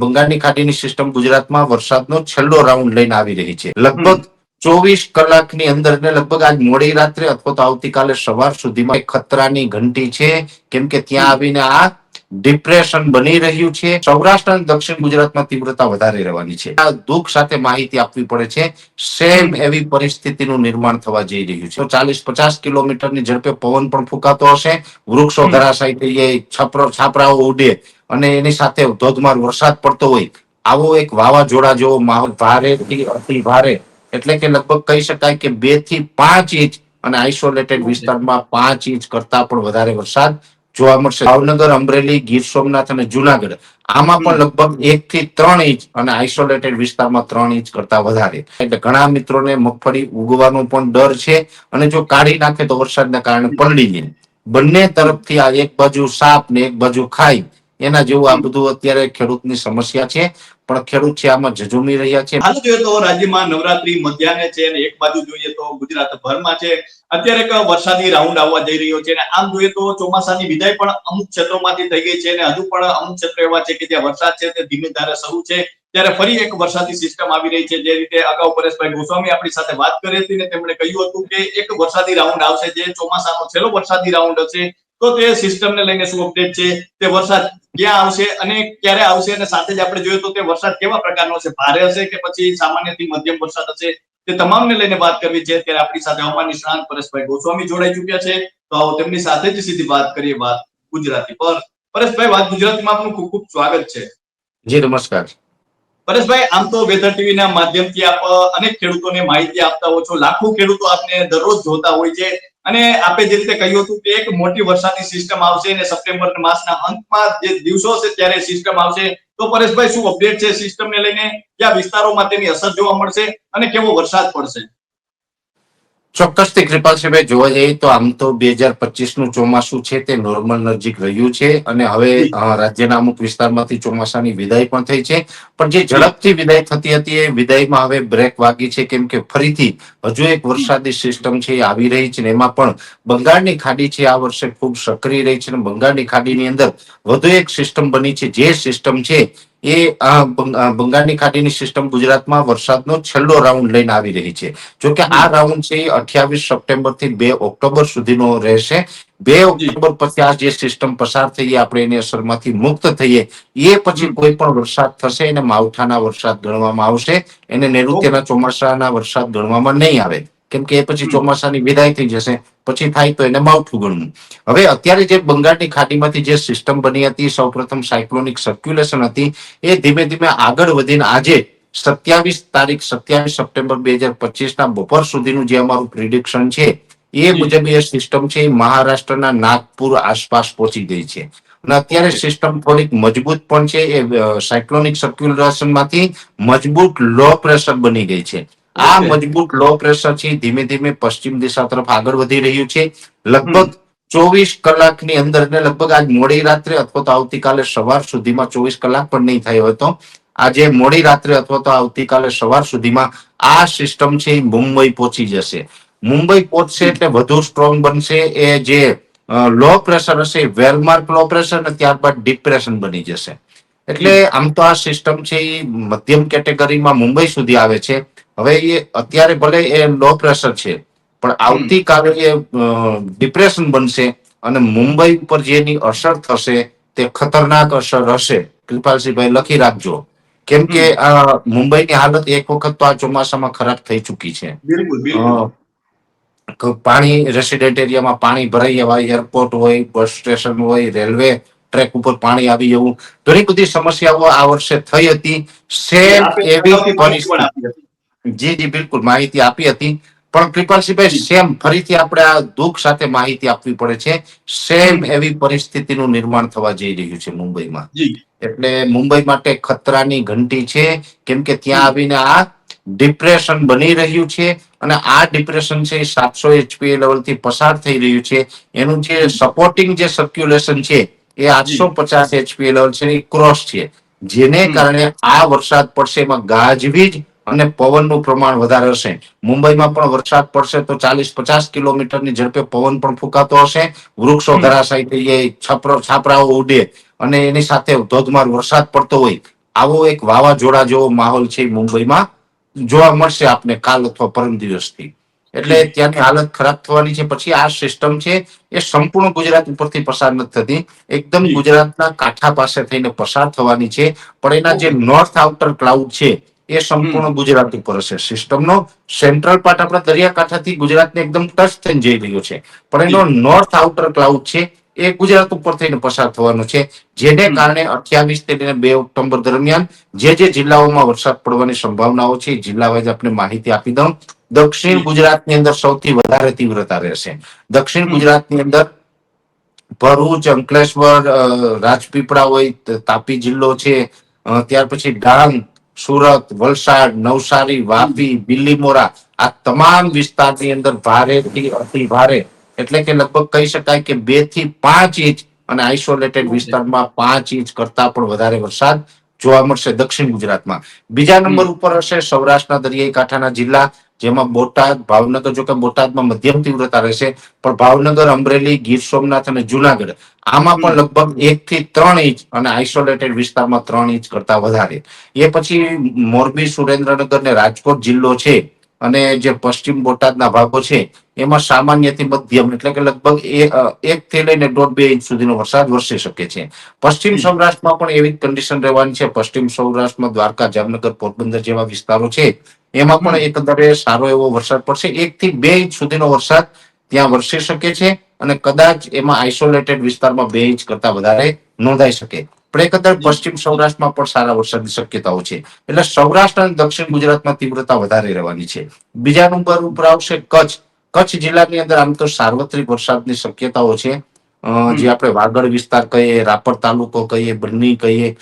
બંગાળની ખાડીની સિસ્ટમ ગુજરાતમાં વરસાદનો છેલ્લો રાઉન્ડ લઈને આવી રહી છે. લગભગ ચોવીસ કલાકની અંદર એટલે લગભગ આજ મોડી રાત્રે અથવા તો આવતીકાલે સવાર સુધીમાં ખતરાની ઘંટી છે. કેમ કે ત્યાં આવીને આ ડિપ્રેશન બની રહ્યું છે. સૌરાષ્ટ્ર અને દક્ષિણ ગુજરાતમાં તીવ્રતા વધારે રહેવાની છે. આ દુઃખ સાથે માહિતી આપવી પડે છે. સેમ એવી પરિસ્થિતિનું નિર્માણ થવા જઈ રહ્યું છે. ચાલીસ પચાસ કિલોમીટરની ઝડપે પવન પણ ફૂંકાતો હશે. વૃક્ષો ધરાશાયી થઈ જાય છાપરાઓ ઉડે. અને એની સાથે ધોધમાર વરસાદ પડતો હોય, આવો એક વાવાઝોડા જેવો માહોલ ભારે અતિ ભારે. એટલે કે લગભગ કહી શકાય કે બેથી પાંચ ઇંચ અને આઇસોલેટેડ વિસ્તારમાં પાંચ ઇંચ કરતા પણ વધારે વરસાદ જોવા મળશે. ભાવનગર, અમરેલી, ગીર સોમનાથ અને જુનાગઢ, આમાં પણ લગભગ એક થી ત્રણ ઇંચ અને આઇસોલેટેડ વિસ્તારમાં ત્રણ ઇંચ કરતા વધારે. એટલે ઘણા મિત્રોને મગફળી ઉગવાનો પણ ડર છે અને જો કાઢી નાખે તો વરસાદના કારણે પલળી જાય. બંને તરફથી આ એક બાજુ સાપ ને એક બાજુ ખાઈ એના જેવું આ બધું અત્યારે ખેડૂતની સમસ્યા છે. પણ ખેડૂત છે, આમાં ઝઝુમી રહ્યા છે. હાલ જોઈએ તો રાજ્યમાં નવરાત્રી મધ્યાને છે અને એક બાજુ જોઈએ તો ગુજરાત ભરમાં છે. અત્યારે એક વરસાદી રાઉન્ડ આવવા જઈ રહ્યો છે અને આમ જોઈએ તો ચોમાસાની વિદાય પણ અમુક ક્ષેત્રોમાંથી થઈ ગઈ છે અને હજુ પણ અમુક ક્ષેત્રો એવા છે કે જ્યાં વરસાદ છે તે ધીમે ધારે શરૂ છે. ત્યારે ફરી એક વરસાદી સિસ્ટમ આવી રહી છે જે રીતે અગાઉ પરેશભાઈ ગોસ્વામી આપણી સાથે વાત કરી હતી ને તેમણે કહ્યું હતું કે એક વરસાદી રાઉન્ડ આવશે જે ચોમાસાનો છેલ્લો વરસાદી રાઉન્ડ હશે. તો તે સિસ્ટમને લઈને શું અપડેટ છે? તે વરસાદ ક્યાં આવશે અને ક્યારે આવશે? અને સાથે જ આપણે જોઈએ તો તે વરસાદ કેવા પ્રકારનો હશે ભારે હશે કે પછી સામાન્યથી મધ્યમ વરસાદ હશે? તે તમામને લઈને વાત કરવી છે. ત્યારે આપણી સાથે હવામાન નિષ્ણાંત પરેશભાઈ ગોસ્વામી જોડાઈ ચુક્યા છે. તો આવો તેમની સાથે જ સીધી વાત કરીએ વાત ગુજરાતી પર. પરેશભાઈ વાત ગુજરાતીમાં આપનું ખૂબ ખૂબ સ્વાગત છે. જી નમસ્કાર. પરેશભાઈ આમ તો વેધર ટીવી ના માધ્યમથી આપ અનેક ખેડૂતોને માહિતી આપતા હો છો. લાખો ખેડૂતો આપને દરરોજ જોતા હોય છે. અને આપે જે રીતે કહ્યું હતું કે એક મોટી વરસાદની સિસ્ટમ આવશે અને સપ્ટેમ્બર માસના અંતમાં જે દિવસો હશે ત્યારે સિસ્ટમ આવશે. તો પરેશભાઈ, શું અપડેટ છે સિસ્ટમને લઈને? કયા વિસ્તારોમાં તેની અસર જોવા મળશે અને કેવો વરસાદ પડશે? ચોક્કસથી કૃપાલસિંહભાઈ જોવા જઈએ તો આમ તો બે હજાર પચીસનું ચોમાસું છે તે નોર્મલ નજીક રહ્યું છે અને હવે રાજ્યના અમુક વિસ્તારમાંથી ચોમાસાની વિદાય પણ થઈ છે. પણ જે ઝડપથી વિદાય થતી હતી એ વિદાયમાં હવે બ્રેક વાગી છે કેમ કે ફરીથી હજુ એક વરસાદી સિસ્ટમ છે એ આવી રહી છે ને એમાં પણ બંગાળની ખાડી છે, આ વર્ષે ખૂબ સક્રિય રહી છે અને બંગાળની ખાડીની અંદર વધુ એક સિસ્ટમ બની છે. જે સિસ્ટમ છે એ બંગાળની ખાડીની સિસ્ટમ ગુજરાતમાં વરસાદનો છેલ્લો રાઉન્ડ લઈને આવી રહી છે. જો કે આ રાઉન્ડ છે અઠ્યાવીસ સપ્ટેમ્બરથી બે ઓક્ટોબર સુધીનો રહેશે. બે ઓક્ટોબર પછી આ જે સિસ્ટમ પસાર થઈએ આપણે એની અસરમાંથી મુક્ત થઈએ. એ પછી કોઈ પણ વરસાદ થશે એને માવઠાના વરસાદ ગણવામાં આવશે. એને નૈઋત્યના ચોમાસાના વરસાદ ગણવામાં નહીં આવે. કેમ કે એ પછી ચોમાસાની વિદાય થઈ જશે પછી થાય તો એને માવઠું ગણવું. હવે અત્યારે જે બંગાળની ખાડીમાંથી જે સિસ્ટમ બની હતી સૌપ્રથમ સાયક્લોનિક સર્ક્યુલેશન હતી એ ધીમે ધીમે આગળ વધીને આજે સત્યાવીસ તારીખ સત્યાવીસ સપ્ટેમ્બર બે હજાર પચીસ ના બપોર સુધીનું જે અમારું પ્રિડિક્શન છે એ મુજબ એ સિસ્ટમ છે એ મહારાષ્ટ્રના નાગપુર આસપાસ પહોંચી ગઈ છે. અને અત્યારે સિસ્ટમ થોડીક મજબૂત પણ છે એ સાયક્લોનિક સર્ક્યુલેશનમાંથી મજબૂત લો પ્રેશર બની ગઈ છે. આ મજબૂત લો પ્રેશર છે ધીમે ધીમે પશ્ચિમ દિશા તરફ આગળ વધી રહ્યું છે. લગભગ ચોવીસ કલાકની અંદર એટલે લગભગ આજ મોડી રાત્રે અથવા તો આવતીકાલે સવાર સુધીમાં ચોવીસ કલાક પણ નહીં થયો હતો. આજે મોડી રાત્રે અથવા તો આવતીકાલે સવાર સુધીમાં આ સિસ્ટમ છે એ મુંબઈ પહોંચી જશે. મુંબઈ પહોંચશે એટલે વધુ સ્ટ્રોંગ બનશે એ જે લો પ્રેશર હશે વેલમાર્ક લો પ્રેશર અને ત્યારબાદ ડિપ્રેશન બની જશે. એટલે આમ તો આ સિસ્ટમ છે એ મધ્યમ કેટેગરીમાં મુંબઈ સુધી આવે છે. હવે એ અત્યારે ભલે એ લો પ્રેશર છે પણ આવતીકાલે એ ડિપ્રેશન બનશે અને મુંબઈ ઉપર જેની અસર થશે તે ખતરનાક અસર હશે. કૃપાલસિંહભાઈ લખી રાખજો. કેમ કે આ મુંબઈની હાલત એક વખત તો આ ચોમાસામાં ખરાબ થઈ ચૂકી છે. પાણી રેસિડેન્ટ એરિયામાં પાણી ભરાઈ જવાય એરપોર્ટ હોય બસ સ્ટેશન હોય રેલવે ટ્રેક ઉપર પાણી આવી જવું ઘણી બધી સમસ્યાઓ આ વર્ષે થઈ હતી. સેમ એવી પરિસ્થિતિ. જી જી બિલકુલ માહિતી આપી હતી. પણ કૃપાલસિંહભાઈ સેમ ફરીથી આપણે આ દુઃખ સાથે માહિતી આપવી પડે છે. સેમ એવી પરિસ્થિતિનું નિર્માણ થવા જઈ રહ્યું છે મુંબઈમાં. એટલે મુંબઈ માટે ખતરાની ઘંટી છે. કેમ કે ત્યાં આવીને આ ડિપ્રેશન બની રહ્યું છે અને આ ડિપ્રેશન છે સાતસો એચપી લેવલથી પસાર થઈ રહ્યું છે. એનું જે સપોર્ટિંગ જે સર્ક્યુલેશન છે એ આઠસો પચાસ એચપી લેવલ છે એ ક્રોસ છે. જેને કારણે આ વરસાદ પડશે એમાં ગાજવીજ અને પવનનું પ્રમાણ વધારે હશે. મુંબઈમાં પણ વરસાદ પડશે તો ચાલીસ પચાસ કિલોમીટરની ઝડપે પવન પણ ફૂંકાતો હશે. વૃક્ષો. ધરાશાયી થઈ જાય છાપરા છાપરાઓ ઉડે અને એની સાથે ધોધમાર વરસાદ પડતો હોય. આવો એક વાવાઝોડા જેવો માહોલ છે મુંબઈમાં. જોવા મળશે આપને કાલ અથવા પરમ દિવસથી. એટલે ત્યાંની હાલત ખરાબ થવાની છે. પછી આ સિસ્ટમ છે એ સંપૂર્ણ ગુજરાત ઉપરથી પસાર નથી થતી. એકદમ ગુજરાતના કાંઠા પાસે થઈને પસાર થવાની છે. પણ એના જે નોર્થ આઉટર ક્લાઉડ છે એ સંપૂર્ણ ગુજરાત ઉપર હશે સિસ્ટમનો સેન્ટ્રલ પાર્ટ આપણા દરિયાકાંઠાથી ગુજરાતને એકદમ ટચ થઈને જઈ રહ્યો છે. પણ એનો નોર્થ આઉટર ક્લાઉડ છે એ ગુજરાત ઉપર થઈને પસાર થવાનો છે. જેને કારણે અઠ્યાવીસથી લઈને બે ઓક્ટોબર દરમિયાન જે જે જિલ્લાઓમાં વરસાદ પડવાની સંભાવનાઓ છે જિલ્લા વાઇઝ આપણે માહિતી આપી દઉં. દક્ષિણ ગુજરાતની અંદર સૌથી વધારે તીવ્રતા રહેશે. દક્ષિણ ગુજરાતની અંદર ભરૂચ અંકલેશ્વર રાજપીપળા હોય તાપી જિલ્લો છે ત્યાર પછી ડાંગ સુરત વલસાડ નવસારી વાપી બિલીમોરા આ તમામ વિસ્તારની અંદર ભારેથી અતિ ભારે. એટલે કે લગભગ કહી શકાય કે બેથી પાંચ ઇંચ અને આઇસોલેટેડ વિસ્તારમાં પાંચ ઇંચ કરતા પણ વધારે વરસાદ જોવા મળશે દક્ષિણ ગુજરાતમાં. બીજા નંબર ઉપર હશે સૌરાષ્ટ્રના દરિયાઈ કાંઠાના જિલ્લા. જેમાં બોટાદ ભાવનગર જો કે બોટાદમાં મધ્યમ તીવ્રતા રહેશે પણ ભાવનગર અમરેલી ગીર સોમનાથ અને જુનાગઢ આમાં પણ લગભગ એક થી ત્રણ ઇંચ અને આઇસોલેટેડ વિસ્તારમાં ત્રણ ઇંચ કરતા વધારે. એ પછી મોરબી સુરેન્દ્રનગર ને રાજકોટ જિલ્લો છે અને જે પશ્ચિમ બોટાદના ભાગો છે એમાં સામાન્યથી મધ્યમ એટલે કે લગભગ એક થી લઈને દોઢ બે ઇંચ સુધીનો વરસાદ વરસી શકે છે. પશ્ચિમ. સૌરાષ્ટ્રમાં પણ એવી કન્ડિશન રહેવાની છે. પશ્ચિમ સૌરાષ્ટ્રમાં દ્વારકા જામનગર પોરબંદર જેવા વિસ્તારો છે એમાં પણ એકંદરે સારો એવો વરસાદ પડશે. એક થી બે ઇંચ સુધીનો વરસાદ ત્યાં વરસી શકે છે અને કદાચ એમાં આઇસોલેટેડ વિસ્તારમાં બે ઇંચ કરતા વધારે નોંધાઈ શકે. પણ એકંદર પશ્ચિમ સૌરાષ્ટ્રમાં પણ સારા વરસાદની શક્યતાઓ છે. એટલે સૌરાષ્ટ્ર અને દક્ષિણ ગુજરાતમાં તીવ્રતા વધારે રહેવાની છે. બીજા નંબર ઉપર આવશે કચ્છ. કચ્છ જિલ્લાની અંદર આમ તો સાર્વત્રિક વરસાદની શક્યતાઓ છે. જે આપણે વાગડ વિસ્તાર કહીએ રાપર તાલુકો કહીએ બન્ની કહીએ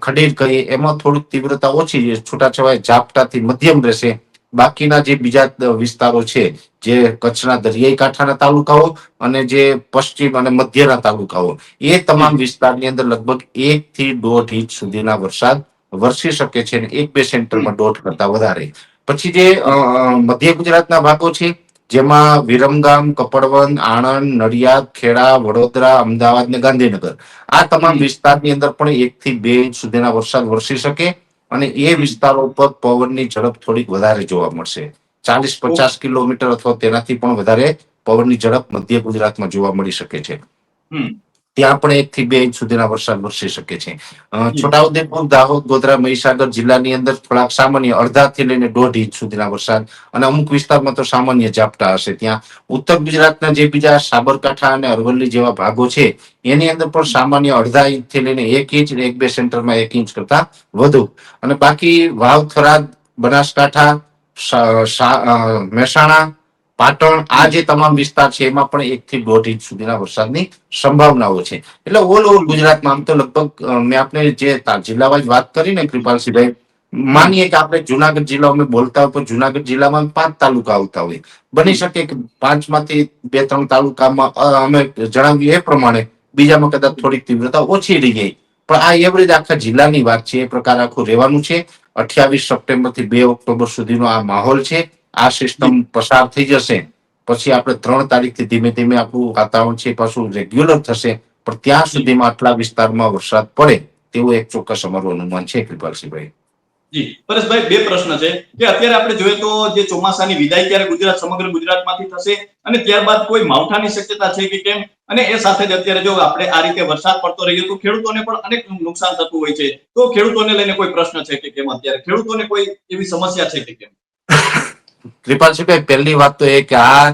ખડીર કહીએ એમાં થોડીક તીવ્રતા ઓછી છે. છૂટાછવાય ઝાપટાથી મધ્યમ રહેશે. બાકીના જે બીજા વિસ્તારો છે જે કચ્છના દરિયાઈ કાંઠાના તાલુકાઓ અને જે પશ્ચિમ અને મધ્યના તાલુકાઓ એ તમામ વિસ્તારની અંદર લગભગ એક થી દોઢ ઇંચ સુધીના વરસાદ વરસી શકે છે અને એક બે સેન્ટરમાં દોઢ કરતા વધારે. પછી જે મધ્ય ગુજરાતના ભાગો છે જેમાં વિરમગામ કપડવન આણંદ નડિયાદ ખેડા વડોદરા અમદાવાદ ને ગાંધીનગર. આ તમામ વિસ્તારની અંદર પણ એક થી બે ઇંચ સુધીના વરસાદ વરસી શકે અને એ વિસ્તારો ઉપર પવનની ઝડપ થોડીક વધારે જોવા મળશે. ચાલીસ પચાસ કિલોમીટર અથવા તેનાથી પણ વધારે પવનની ઝડપ મધ્ય ગુજરાતમાં જોવા મળી શકે છે. ત્યાં પણ એક થી બે ઇંચ સુધીના વરસાદ વરસી શકે છે. છોટાઉદેપુર દાહોદ ગોધરા મહીસાગર જિલ્લાની અંદર થોડાક સામાન્ય અડધાથી લઈને દોઢ ઇંચ સુધીના વરસાદ અને અમુક વિસ્તારમાં તો સામાન્ય ઝાપટા હશે. ત્યાં ઉત્તર ગુજરાતના જે બીજા સાબરકાંઠા અને અરવલ્લી જેવા ભાગો છે એની અંદર પણ સામાન્ય અડધા ઇંચથી લઈને એક ઇંચ અને એક બે સેન્ટરમાં એક ઇંચ કરતા વધુ. અને બાકી વાવ થરાદ બનાસકાંઠા મહેસાણા પાટણ, આ જે તમામ વિસ્તાર છે, એમાં પણ એક થી દોઢ ઇંચ સુધીના વરસાદની સંભાવનાઓ છે. એટલે ઓલ ઓવર ગુજરાતમાં આમ તો લગભગ મેં આપણે જે તા- જિલ્લા વાઇઝ વાત કરી ને કૃપાલસિંહભાઈ, માનીએ કે આપણે જુનાગઢ જિલ્લા, અમે બોલતા હોય જુનાગઢ જિલ્લામાં પાંચ તાલુકા આવતા હોય. બની શકે કે પાંચમાંથી બે ત્રણ તાલુકામાં અમે જણાવ્યું એ પ્રમાણે, બીજામાં કદાચ થોડીક તીવ્રતા ઓછી રહી ગઈ પણ આ એવરેજ આખા જિલ્લાની વાત છે, એ પ્રકાર આખું રહેવાનું છે. અઠ્યાવીસ સપ્ટેમ્બરથી બે ઓક્ટોબર સુધીનો આ માહોલ છે. આ સિસ્ટમ પસાર થઈ જશે. પછી આપણે ત્રણ તારીખથી ધીમે ધીમે આપણું વાતાવરણ છે પાછું રેગ્યુલર થશે. પણ ત્યાં સુધીમાં આટલા વિસ્તારમાં વરસાદ પડે તેવું એક ચોક્કસ અમારું અનુમાન છે, કૃપાલસિંહભાઈ. જી. પરેશભાઈ, બે પ્રશ્ન છે. કે અત્યારે આપણે જોઈએ તો જે ચોમાસાની વિદાય ત્યારે ગુજરાત, સમગ્ર ગુજરાતમાંથી થશે અને ત્યારબાદ કોઈ માવઠાની શક્યતા છે કે કેમ? અને એ સાથે જ અત્યારે જો આપણે આ રીતે વરસાદ પડતો રહ્યો તો ખેડૂતોને પણ અનેક નુકસાન થતું હોય છે. તો ખેડૂતોને લઈને કોઈ પ્રશ્ન છે કે કેમ અત્યારે? ખેડૂતોને કોઈ એવી સમસ્યા છે કે કેમ? કૃપાલસિંહભાઈ પહેલી વાત તો એ કે આ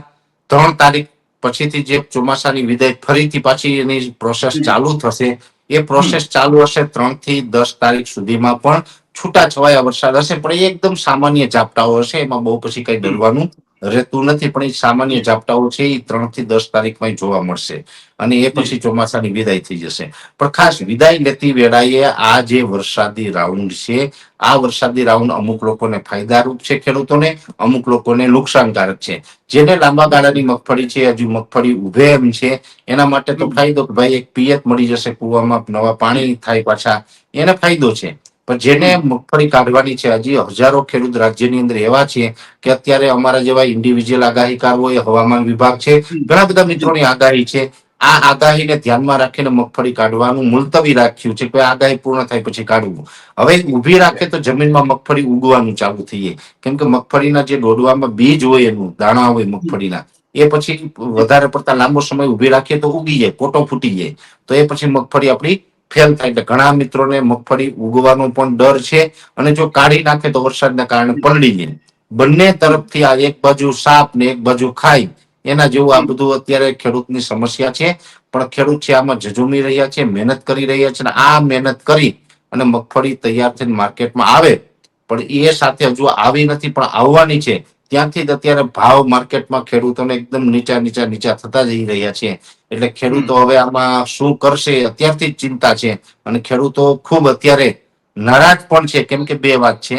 ત્રણ તારીખ પછીથી જે ચોમાસાની વિદાય ફરીથી પાછી એની પ્રોસેસ ચાલુ થશે. એ પ્રોસેસ ચાલુ હશે ત્રણથી દસ તારીખ સુધીમાં પણ છૂટા છવાયા વરસાદ હશે, પણ એ એકદમ સામાન્ય ઝાપટાઓ હશે, એમાં બહુ પછી કઈ ડરવાનું રહેતું નથી પણ એ સામાન્ય ઝાપટાઓ છે એ ત્રણથી દસ તારીખમાં જોવા મળશે. અને એ પછી ચોમાસાની વિદાય થઈ જશે. પણ ખાસ વિદાય લેતી વેળાએ આ જે વરસાદી રાઉન્ડ છે આ વરસાદી રાઉન્ડ અમુક લોકોને ફાયદારૂપ છે ખેડૂતોને અમુક લોકોને નુકસાનકારક છે. જેને લાંબા ગાળાની મગફળી છે હજુ મગફળી ઉભે એમ છે એના માટે તો ફાયદો કે ભાઈ એક પિયત મળી જશે કુવામાં નવા પાણી થાય પાછા એને ફાયદો છે. પણ જેને મગફળી કાઢવાની છે, હજી હજારો ખેડૂત રાજ્યની અંદર એવા છે કે અત્યારે અમારા જેવા ઇન્ડિવિજ્યુઅલ આગાહીકાર હોય હવામાન વિભાગ છે, ઘણા બધા મિત્રોની આગાહી છે. આ આગાહીને ધ્યાનમાં રાખીને મગફળી કાઢવાનું મુલતવી રાખ્યું છે કે આગાહી પૂર્ણ થાય પછી કાઢવું. હવે ઊભી રાખે તો જમીનમાં મગફળી ઉગવાનું ચાલુ થઈ જાય કેમ કે મગફળીના જે ડોડવામાં બીજ હોય એનું, દાણા હોય મગફળીના, એ પછી વધારે પડતા લાંબો સમય ઊભી રાખીએ તો ઉગી જાય પોટો ફૂટી જાય. તો એ પછી મગફળી આપણી ફેલ થાય એટલે ઘણા મિત્રોને મગફળી ઉગવાનો પણ ડર છે. અને જો કાઢી નાખે તો વરસાદના કારણે પલળી જાય. બંને તરફથી આ એક બાજુ સાપ ને એક બાજુ ખાઈ. એના જેવું આ બધું અત્યારે ખેડૂતની સમસ્યા છે. પણ ખેડૂત છે, આમાં ઝઝુમી રહ્યા છે, મહેનત કરી રહ્યા છે અને આ મહેનત કરી અને મગફળી તૈયાર થઈને માર્કેટમાં આવે. પણ એ સાથે હજુ આવી નથી, પણ આવવાની છે. ત્યાંથી જ અત્યારે ભાવ માર્કેટમાં ખેડૂતોને એકદમ નીચા નીચા નીચા થતા જઈ રહ્યા છે. એટલે ખેડૂતો હવે આમાં શું કરશે અત્યારથી જ ચિંતા છે. અને ખેડૂતો ખૂબ અત્યારે નારાજ પણ છે. કેમ કે બે વાત છે.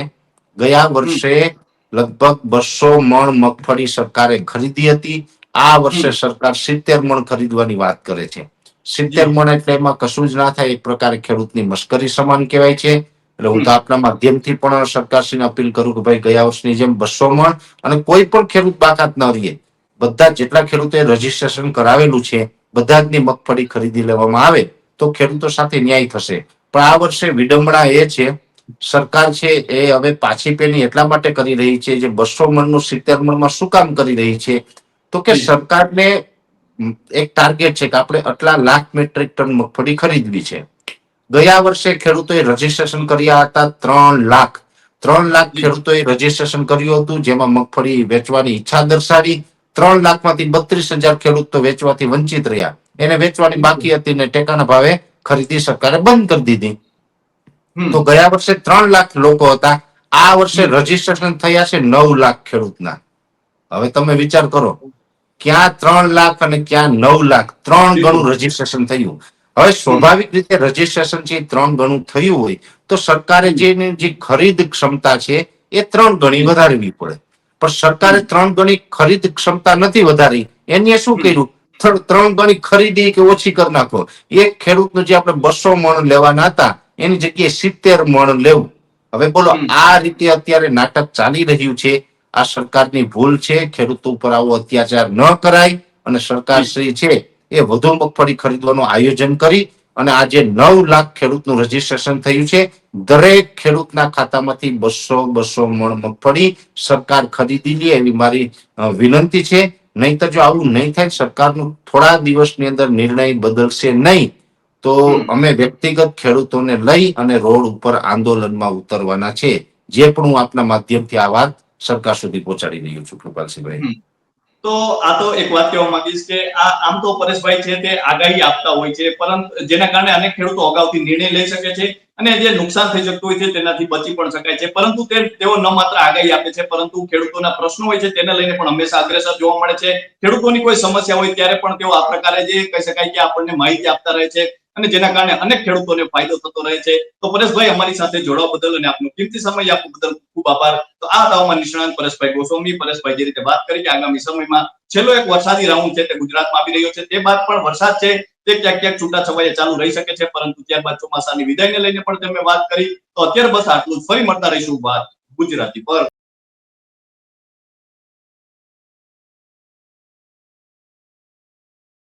ગયા વર્ષે લગભગ બસો મણ મગફળી સરકારે ખરીદી હતી. આ વર્ષે સરકાર સિત્તેર મણ ખરીદવાની વાત કરે છે. સિત્તેર મણ એટલે એમાં કશું જ ના થાય. એક પ્રકારે ખેડૂતની મશ્કરી સમાન કહેવાય છે. એટલે હું તો આપના માધ્યમથી પણ સરકારશ્રીને અપીલ કરું કે ભાઈ ગયા વર્ષની જેમ બસો મણ અને કોઈ પણ ખેડૂત બાકાત ન રહીએ. બધા જેટલા ખેડૂતોએ રજીસ્ટ્રેશન કરાવેલું છે બધા જની મગફળી ખરીદી લેવામાં આવે તો ખેડૂતો સાથે ન્યાય થશે. પણ આ વર્ષે વિડંબણા એ છે સરકાર છે એ હવે પાછી પેલી એટલા માટે કરી રહી છે જે બસો મણનું સિત્તેર મણમાં શું કામ કરી રહી છે? તો કે સરકારને એક ટાર્ગેટ છે કે આપણે આટલા લાખ મેટ્રિક ટન મગફળી ખરીદવી છે. ગયા વર્ષે ખેડૂતોએ રજીસ્ટ્રેશન કર્યા હતા ત્રણ લાખ. ત્રણ લાખ ખેડૂતોએ રજીસ્ટ્રેશન કર્યું હતું જેમાં મગફળી વેચવાની ઈચ્છા દર્શાવી ત્રણ લાખમાંથી બત્રીસ હજાર ખેડૂત તો વેચવાથી વંચિત રહ્યા. એને વેચવાની બાકી હતી ને ટેકાના ભાવે ખરીદી સરકારે બંધ કરી દીધી. તો ગયા વર્ષે ત્રણ લાખ લોકો હતા. આ વર્ષે રજીસ્ટ્રેશન થયા છે નવ લાખ ખેડૂતના. હવે તમે વિચાર કરો ક્યાં ત્રણ લાખ અને ક્યાં નવ લાખ? ત્રણ ગણું રજીસ્ટ્રેશન થયું. હવે સ્વાભાવિક રીતે રજીસ્ટ્રેશન છે ત્રણ ગણું થયું હોય તો સરકારે જે ખરીદ ક્ષમતા છે એ ત્રણ ગણી વધારવી પડે. પણ સરકારે ત્રણ ગણી ખરીદ ક્ષમતા નથી વધારી. એને શું કર્યું? ત્રણ ગણી ખરીદી કે ઓછી કરી નાખો. એક ખેડૂતનું જે આપણે બસો મણ લેવાના હતા એની જગ્યાએ સિત્તેર મણ લેવું. હવે બોલો આ રીતે અત્યારે નાટક ચાલી રહ્યું છે. આ સરકારની ભૂલ છે. ખેડૂતો ઉપર આવો અત્યાચાર ન કરાય. અને સરકાર શ્રી છે એ વધુ મગફળી ખરીદવાનું આયોજન કરી અને આજે નવ લાખ ખેડૂતનું રજીસ્ટ્રેશન થયું છે. દરેક ખેડૂતના ખાતામાંથી બસો બસો મણ મગફળી સરકાર ખરીદી લે એવી મારી વિનંતી છે. નહીં તો જો આવું નહીં થાય સરકારનું થોડા દિવસની અંદર નિર્ણય બદલશે નહીં તો અમે વ્યક્તિગત ખેડૂતોને લઈ અને રોડ ઉપર આંદોલનમાં ઉતરવાના છે. જે પણ હું આપના માધ્યમથી આ વાત સરકાર સુધી પહોંચાડી રહ્યો છું કૃપાલસિંહભાઈ. તો આ તો એક વાત કહેવા માંગીશ કે આ આમ તો પરેશભાઈ છે તે આગાહી આપતા હોય છે, પરંતુ જેના કારણે અનેક ખેડૂતો અગાઉથી નિર્ણય લઈ શકે છે અને જે નુકસાન થઈ શકતું હોય છે તેનાથી બચી પણ શકાય છે. પરંતુ તે તેઓ ન માત્ર આગાહી આપે છે, પરંતુ ખેડૂતોના પ્રશ્નો હોય છે તેને લઈને પણ હંમેશા અગ્રેસર જોવા મળે છે. ખેડૂતોની કોઈ સમસ્યા હોય ત્યારે પણ તેઓ આ પ્રકારે જે કહી શકાય કે આપણને માહિતી આપતા રહે છે. અને જેના કારણે અનેક ખેડૂતોને ફાયદો થતો રહે છે. તો પરેશભાઈ, અમારી સાથે જોડાવા બદલ અને આપનો કિંમતી સમય આપવા બદલ ખૂબ આભાર. તો આ હતાઓમાં નિષ્ણાંત પરેશભાઈ ગોસ્વામી, પરેશભાઈ જે રીતે વાત કરી કે આગામી સમયમાં છેલ્લો એક વરસાદી રાઉન્ડ છે તે ગુજરાતમાં આવી રહ્યો છે. તે બાદ પણ વરસાદ છે તે ક્યાંક ક્યાંક છૂટા છવાયા ચાલુ રહી શકે છે, પરંતુ ત્યારબાદ ચોમાસાની વિદાયને લઈને પણ તમે વાત કરી. તો અત્યારે બસ આટલું જ. ફરી મળતા રહીશું વાત ગુજરાતી પર.